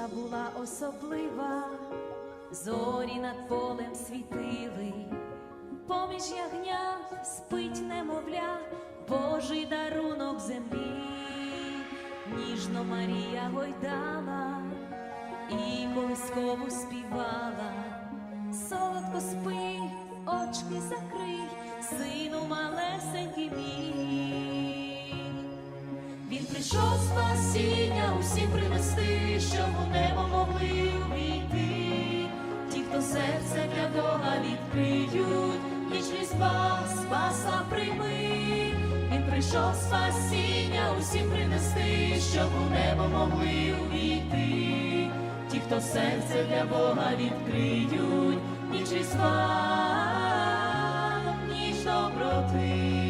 була особлива, зорі над полем світили, поміж ягнят спить немовля, Божий дарунок землі, ніжно Марія гойдала і колискову співала, солодко спи, очки закрий, сину малесенький мій. Він прийшов спасіння усім принести, спаса прийми. Він прийшов спасіння усім принести, щоб у небо могли увійти. Ті, хто серце для Бога відкриють, ніч різдва, ніч доброти.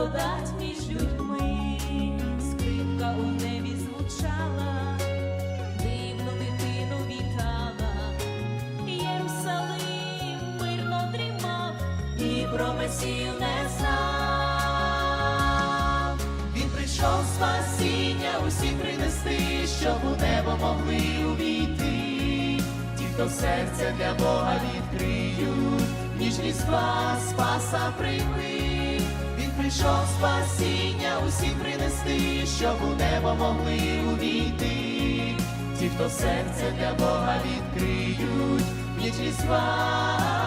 Благодать між людьми, скрипка у небі звучала, дивну дитину вітала, Єрусалим мирно дрімав і про Месію не знав. Він прийшов спасіння усім принести, щоб у небо могли увійти. Ті, хто серце для Бога відкриють, ніж різдва спаса прийми. Прийшов спасіння усім принести, щоб у небо могли увійти. Ті, хто серце для Бога відкриють, ніж різдва,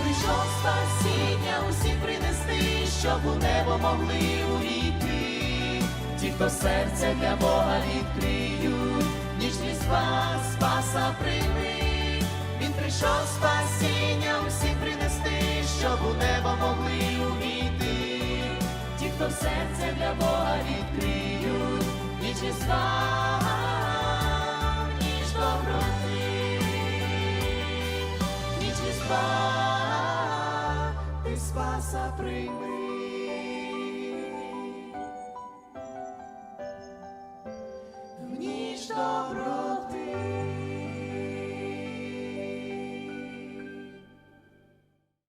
Прийшов спасіння усім принести, щоб у небо могли увійти. Ті, хто серце для Бога відкриють, ніж різдва спаса прийми. Він прийшов спасіння усім принести, щоб у небо могли увійти. Ті, хто серце для Бога відкриють, ніж різдва, ніж доброти ти спаса прийми. В ніч добро